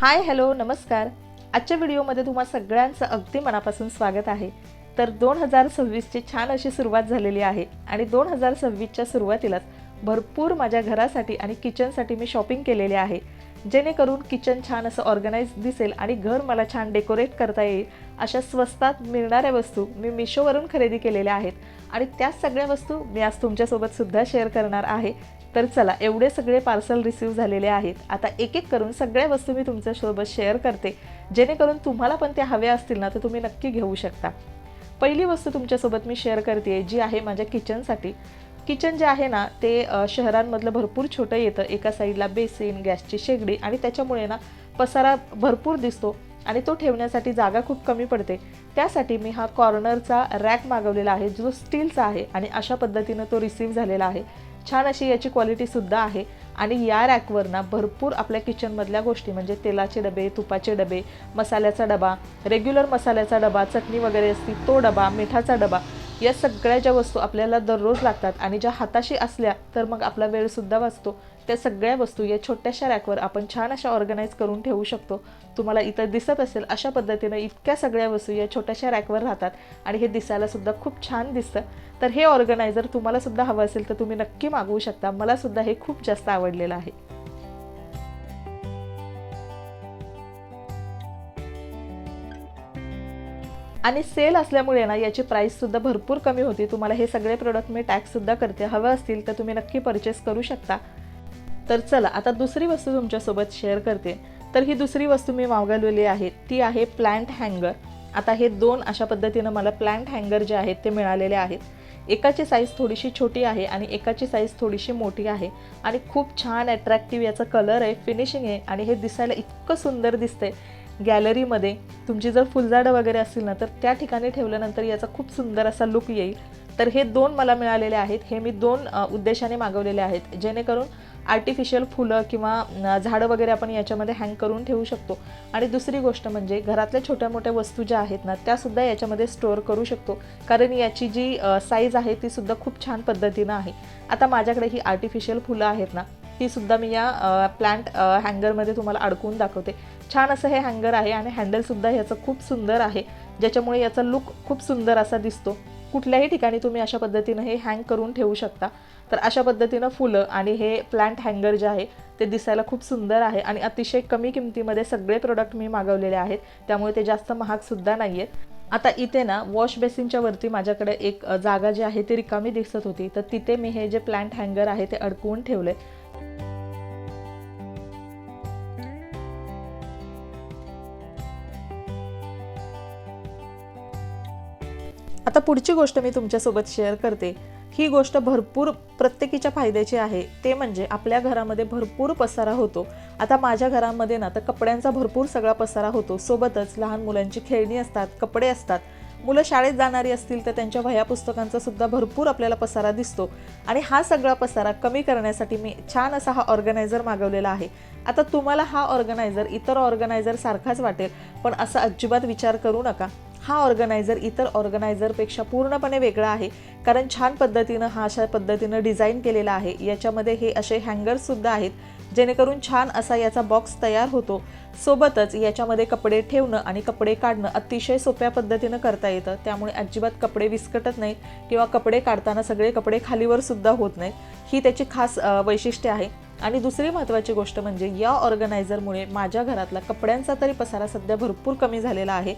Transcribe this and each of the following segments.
Hi hello नमस्कार. आजच्या व्हिडिओमध्ये तुम्हा सगळ्यांचं अगदी मनापासून स्वागत आहे. तर दोन हजार सव्वीसची छान अशी सुरुवात झालेली आहे आणि दोन हजार सव्वीसच्या सुरुवातीलाच भरपूर माझ्या घरासाठी आणि किचनसाठी मी शॉपिंग केलेली आहे. जेणेकरून किचन छान असं ऑर्गनाईज दिसेल आणि घर मला छान डेकोरेट करता येईल अशा स्वस्तात मिळणाऱ्या वस्तू मी मिशोवरून खरेदी केलेल्या आहेत. आणि त्याच सगळ्या वस्तू मी आज तुमच्यासोबत सुद्धा शेअर करणार आहे. तर चला एवढे सगळे पार्सल रिसीव्ह झालेले आहेत. आता एक एक करून सगळ्या वस्तू मी तुमच्यासोबत शेअर करते. जेणेकरून तुम्हाला पण त्या हव्या असतील ना तर तुम्ही नक्की घेऊ शकता. पहिली वस्तू तुमच्यासोबत मी शेअर करते जी आहे माझ्या किचनसाठी किचन जे आहे ना ते शहरांमधलं भरपूर छोटं येतं. एका साईडला बेसिन गॅसची शेगडी आणि त्याच्यामुळे ना पसारा भरपूर दिसतो आणि तो ठेवण्यासाठी जागा खूप कमी पडते. त्यासाठी मी हा कॉर्नरचा रॅक मागवलेला आहे जो स्टीलचा आहे आणि अशा पद्धतीनं तो रिसीव्ह झालेला आहे. छान अशी याची क्वालिटीसुद्धा आहे. आणि या रॅकवर ना भरपूर आपल्या किचनमधल्या गोष्टी म्हणजे तेलाचे डबे तुपाचे डबे मसाल्याचा डबा रेग्युलर मसाल्याचा डबा चटणी वगैरे असती तो डबा मिठाचा डबा या सगळ्या ज्या वस्तू आपल्याला दररोज लागतात आणि ज्या हाताशी असल्या तर मग आपला वेळसुद्धा वाचतो. त्या सगळ्या वस्तू या छोट्याशा रॅकवर आपण छान अशा ऑर्गनाईज करून ठेवू शकतो. तुम्हाला इथं दिसत असेल अशा पद्धतीनं इतक्या सगळ्या वस्तू या छोट्याशा रॅकवर राहतात आणि हे दिसायलासुद्धा खूप छान दिसतं. तर हे ऑर्गनायझर तुम्हालासुद्धा हवं असेल तर तुम्ही नक्की मागवू शकता. मला सुद्धा हे खूप जास्त आवडलेलं आहे. आणि सेल असल्यामुळे ना याची प्राईससुद्धा भरपूर कमी होती. तुम्हाला हे सगळे प्रोडक्ट मी टॅक्ससुद्धा करते. हवं असतील तर तुम्ही नक्की परचेस करू शकता. तर चला आता दुसरी वस्तू तुमच्यासोबत शेअर करते. तर ही दुसरी वस्तू मी मागवलेली आहे. ती आहे प्लँट हँगर आता हे दोन अशा पद्धतीनं मला प्लँट हँगर जे आहेत ते मिळालेले आहेत. एकाची साईज थोडीशी छोटी आहे आणि एकाची साईज थोडीशी मोठी आहे. आणि खूप छान ॲट्रॅक्टिव्ह याचा कलर आहे फिनिशिंग आहे आणि हे दिसायला इतकं सुंदर दिसतंय. गॅलरीमध्ये तुमची जर फुलझाडं वगैरे असतील ना तर त्या ठिकाणी ठेवल्यानंतर याचा खूप सुंदर असा लुक येईल. तर हे दोन मला मिळालेले आहेत. हे मी दोन उद्देशाने मागवलेले आहेत. जेणेकरून आर्टिफिशियल फुलं किंवा झाडं वगैरे आपण याच्यामध्ये हँग करून ठेवू शकतो. आणि दुसरी गोष्ट म्हणजे घरातल्या छोट्या मोठ्या वस्तू ज्या आहेत ना त्यासुद्धा याच्यामध्ये स्टोअर करू शकतो. कारण याची जी साईज आहे ती सुद्धा खूप छान पद्धतीनं आहे. आता माझ्याकडे ही आर्टिफिशियल फुलं आहेत ना ती सुद्धा मी या प्लांट हँगरमध्ये तुम्हाला अडकवून दाखवते. छान असं हे हँगर आहे आणि हँडलसुद्धा ह्याचं खूप सुंदर आहे. ज्याच्यामुळे याचा लुक खूप सुंदर असा दिसतो. कुठल्याही ठिकाणी तुम्ही अशा पद्धतीनं हे हँग करून ठेवू शकता. तर अशा पद्धतीनं फुलं आणि हे प्लांट हँगर जे आहे ते दिसायला खूप सुंदर आहे आणि अतिशय कमी किमतीमध्ये सगळे प्रोडक्ट मी मागवलेले आहेत. त्यामुळे ते जास्त महागसुद्धा नाही आहेत आता इथे ना वॉश बेसिनच्या वरती माझ्याकडे एक जागा जी आहे ती रिकामी दिसत होती. तर तिथे मी हे जे प्लांट हँगर आहे ते अडकवून ठेवले आता पुढची गोष्ट मी तुमच्यासोबत शेअर करते. ही गोष्ट भरपूर प्रत्येकीच्या फायद्याची आहे. ते म्हणजे आपल्या घरामध्ये भरपूर पसारा होतो. आता माझ्या घरामध्ये ना तर कपड्यांचा भरपूर सगळा पसारा होतो. सोबतच लहान मुलांची खेळणी असतात कपडे असतात. मुलं शाळेत जाणारी असतील तर त्यांच्या वह्या पुस्तकांचा सुद्धा भरपूर आपल्याला पसारा दिसतो. आणि हा सगळा पसारा कमी करण्यासाठी मी छान असा हा ऑर्गनायझर मागवलेला आहे. आता तुम्हाला हा ऑर्गनायझर इतर ऑर्गनायझर सारखाच वाटेल. पण असा अजिबात विचार करू नका. हा ऑर्गनायझर इतर ऑर्गनायझरपेक्षा पूर्णपणे वेगळा आहे. कारण छान पद्धतीनं हा अशा पद्धतीनं डिझाईन केलेला आहे. याच्यामध्ये हे असे हँगर्ससुद्धा आहेत जेणेकरून छान असा याचा बॉक्स तयार होतो. सोबतच याच्यामध्ये कपडे ठेवणं आणि कपडे काढणं अतिशय सोप्या पद्धतीनं करता येतं. त्यामुळे अजिबात कपडे विस्कटत नाहीत किंवा कपडे काढताना सगळे कपडे खालीवर सुद्धा होत नाहीत. ही त्याची खास वैशिष्ट्य आहे. आणि दुसरी महत्त्वाची गोष्ट म्हणजे या ऑर्गनायझरमुळे माझ्या घरातला कपड्यांचा तरी पसारा सध्या भरपूर कमी झालेला आहे.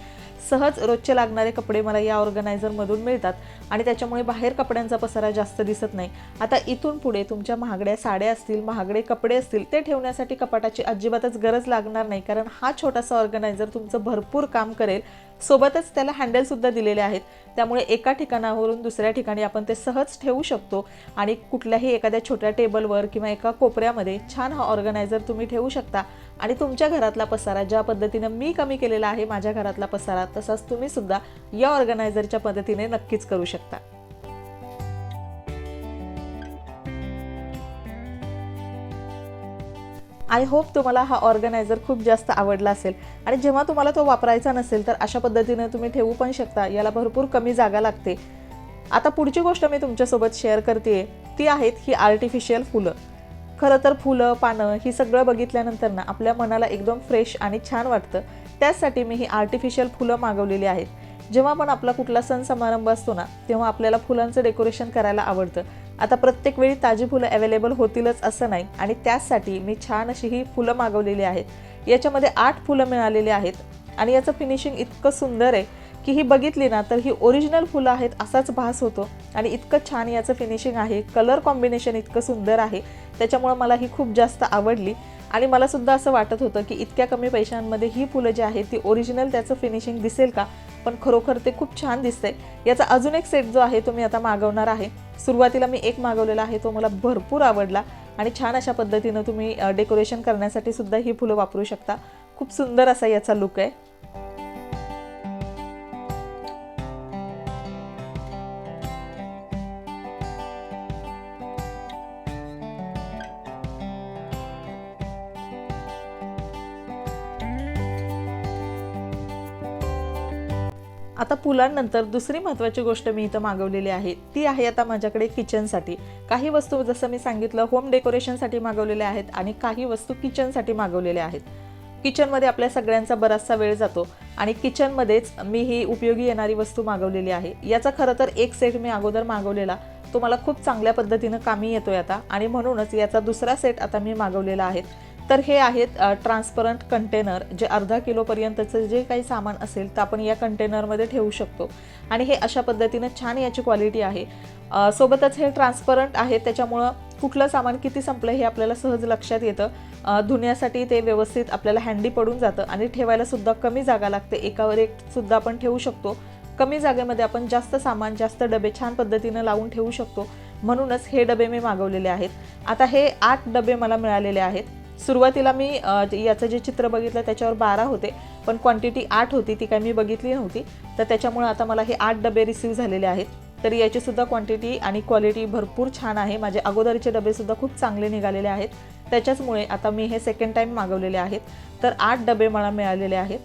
सहज रोजचे लागणारे कपडे मला या ऑर्गनायझरमधून मिळतात आणि त्याच्यामुळे बाहेर कपड्यांचा पसारा जास्त दिसत नाही. आता इथून पुढे तुमच्या महागड्या साड्या असतील महागडे कपडे असतील ते ठेवण्यासाठी कपाटाची अजिबातच गरज लागणार नाही. कारण हा छोटासा ऑर्गनायझर तुमचं भरपूर काम करेल. सोबतच त्याला हँडलसुद्धा दिलेले आहेत. त्यामुळे एका ठिकाणावरून दुसऱ्या ठिकाणी आपण ते सहज ठेवू शकतो. आणि कुठल्याही एखाद्या छोट्या टेबलवर किंवा एका कोपऱ्यामध्ये छान हा ऑर्गनायझर तुम्ही ठेवू शकता. आणि तुमच्या घरातला पसारा ज्या पद्धतीनं मी कमी केलेला आहे माझ्या घरातला पसारा तसाच तुम्ही सुद्धा या ऑर्गनायझरच्या पद्धतीने नक्कीच करू शकता. आय होप तुम्हाला हा ऑर्गनायझर खूप जास्त आवडला असेल. आणि जेव्हा तुम्हाला तो वापरायचा नसेल तर अशा पद्धतीने तुम्ही ठेवू पण शकता. याला भरपूर कमी जागा लागते. आता पुढची गोष्ट मी तुमच्यासोबत शेअर करते ती आहेत ही आर्टिफिशियल फुलं. खरं तर फुलं पानं ही सगळं बघितल्यानंतर ना आपल्या मनाला एकदम फ्रेश आणि छान वाटतं. त्याचसाठी मी ही आर्टिफिशियल फुलं मागवलेली आहेत. जेव्हा पण आपला कुठला सण समारंभ असतो ना तेव्हा आपल्याला फुलांचं डेकोरेशन करायला आवडतं. आता प्रत्येक वेळी ताजी फुलं अवेलेबल होतीलच असं नाही. आणि त्याचसाठी मी छान अशी ही फुलं मागवलेली आहेत. याच्यामध्ये आठ फुलं मिळालेली आहेत. आणि याचं फिनिशिंग इतकं सुंदर आहे की ही बघितली ना तर ही ओरिजिनल फुलं आहेत असाच भास होतो. आणि इतकं छान याचं फिनिशिंग आहे. कलर कॉम्बिनेशन इतकं सुंदर आहे. त्याच्यामुळं मला ही खूप जास्त आवडली. आणि मला सुद्धा असं वाटत होतं की इतक्या कमी पैशांमध्ये ही फुलं जी आहेत ती ओरिजिनल त्याचं फिनिशिंग दिसेल का? पण खरोखर ते खूप छान दिसतंय. याचा अजून एक सेट जो आहे तो मी आता मागवणार आहे. सुरुवातीला मी एक मागवलेला आहे तो मला भरपूर आवडला आणि छान अशा पद्धतीनं तुम्ही डेकोरेशन करण्यासाठी सुद्धा ही फुलं वापरू शकता. खूप सुंदर असा याचा लुक आहे. आता पुलांनंतर दुसरी महत्त्वाची गोष्ट मी इथं मागवलेली आहे. ती आहे आता माझ्याकडे किचनसाठी. काही वस्तू जसं मी सांगितलं होम डेकोरेशनसाठी मागवलेल्या आहेत आणि काही वस्तू किचनसाठी मागवलेल्या आहेत. किचनमध्ये आपल्या सगळ्यांचा बराचसा वेळ जातो आणि किचनमध्येच मी ही उपयोगी येणारी वस्तू मागवलेली आहे. याचा खरं तर एक सेट मी अगोदर मागवलेला. तो मला खूप चांगल्या पद्धतीनं कामी येतोय आता आणि म्हणूनच याचा दुसरा सेट आता मी मागवलेला आहे. तर हे आहेत ट्रान्सपरंट कंटेनर जे अर्धा किलोपर्यंतचं जे काही सामान असेल तर आपण या कंटेनरमध्ये ठेवू शकतो. आणि हे अशा पद्धतीनं छान याची क्वालिटी आहे. सोबतच हे ट्रान्सपरंट आहे त्याच्यामुळं कुठलं सामान किती संपलं हे आपल्याला सहज लक्षात येतं. धुण्यासाठी ते व्यवस्थित आपल्याला हँडी पडून जातं आणि ठेवायलासुद्धा कमी जागा लागते. एकावर एक सुद्धा आपण ठेवू शकतो. कमी जागेमध्ये आपण जास्त सामान जास्त डबे छान पद्धतीनं लावून ठेवू शकतो. म्हणूनच हे डबे मी मागवलेले आहेत. आता हे आठ डबे मला मिळालेले आहेत. सुरुवातीला मी याचं जे चित्र बघितलं त्याच्यावर बारा होते पण क्वांटिटी आठ होती ती काय मी बघितली नव्हती. तर त्याच्यामुळे आता मला हे आठ डबे रिसीव्ह झालेले आहेत. तर याचीसुद्धा क्वांटिटी आणि क्वालिटी भरपूर छान आहे. माझे अगोदरचे डबेसुद्धा खूप चांगले निघालेले आहेत. त्याच्याचमुळे आता मी हे सेकंड टाईम मागवलेले आहेत. तर आठ डबे मला मिळालेले आहेत.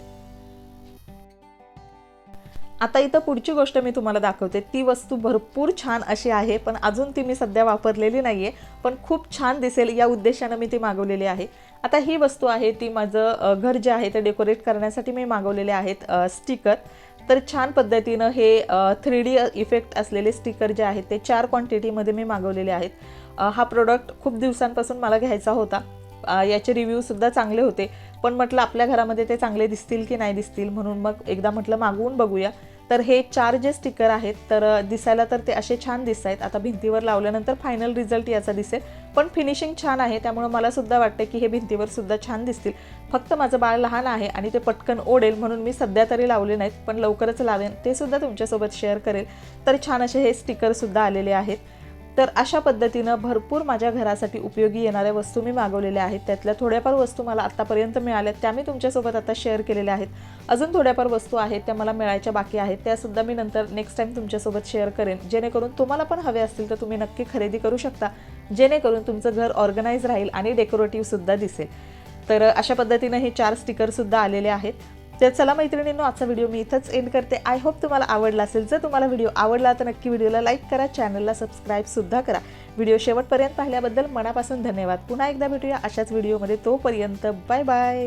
आता इथं पुढची गोष्ट मी तुम्हाला दाखवते. ती वस्तू भरपूर छान अशी आहे पण अजून ती मी सध्या वापरलेली नाही आहे पण खूप छान दिसेल या उद्देशानं मी ती मागवलेली आहे. आता ही वस्तू आहे ती माझं घर जे आहे ते डेकोरेट करण्यासाठी मी मागवलेले आहेत स्टिकर. तर छान पद्धतीनं हे थ्री डी इफेक्ट असलेले स्टिकर जे आहेत ते चार क्वांटिटीमध्ये मी मागवलेले आहेत. हा प्रोडक्ट खूप दिवसांपासून मला घ्यायचा होता. याचे रिव्ह्यूसुद्धा चांगले होते. पण म्हटलं आपल्या घरामध्ये ते चांगले दिसतील की नाही दिसतील म्हणून मग एकदा म्हटलं मागवून बघूया. तर हे चार जे स्टिकर आहेत तर दिसायला तर ते असे छान दिसत आहेत. आता भिंतीवर लावल्यानंतर फायनल रिझल्ट याचा दिसेल. पण फिनिशिंग छान आहे त्यामुळे मला सुद्धा वाटतं की हे भिंतीवर सुद्धा छान दिसतील. फक्त माझं बाळ लहान आहे आणि ते पटकन ओढेल म्हणून मी सध्या तरी लावले नाहीत पण लवकरच लावेन. ते सुद्धा तुमच्यासोबत शेअर करेल. तर छान असे हे स्टिकरसुद्धा आलेले आहेत. तर अशा पद्धतीनं भरपूर माझ्या घरासाठी उपयोगी येणाऱ्या वस्तू मी मागवलेल्या आहेत. त्यातल्या थोड्याफार वस्तू मला आत्तापर्यंत मिळाल्या त्या मी तुमच्यासोबत आता शेअर केलेल्या आहेत. अजून थोड्याफार वस्तू आहेत त्या मला मिळायच्या बाकी आहेत. त्यासुद्धा मी नंतर नेक्स्ट टाईम तुमच्यासोबत शेअर करेन. जेणेकरून तुम्हाला पण हवे असतील तर तुम्ही नक्की खरेदी करू शकता. जेणेकरून तुमचं घर ऑर्गनाईज राहील आणि डेकोरेटिव्हसुद्धा दिसेल. तर अशा पद्धतीनं हे चार स्टिकरसुद्धा आलेले आहेत. तर चला मैत्रिणींनो आजचा व्हिडिओ मी इथंच एंड करते. आय होप तुम्हाला आवडला असेल. जर तुम्हाला व्हिडिओ आवडला तर नक्की व्हिडिओला लाईक करा. चॅनलला सबस्क्राईबसुद्धा करा. व्हिडिओ शेवटपर्यंत पाहिल्याबद्दल मनापासून धन्यवाद. पुन्हा एकदा भेटूया अशाच व्हिडिओमध्ये तोपर्यंत बाय बाय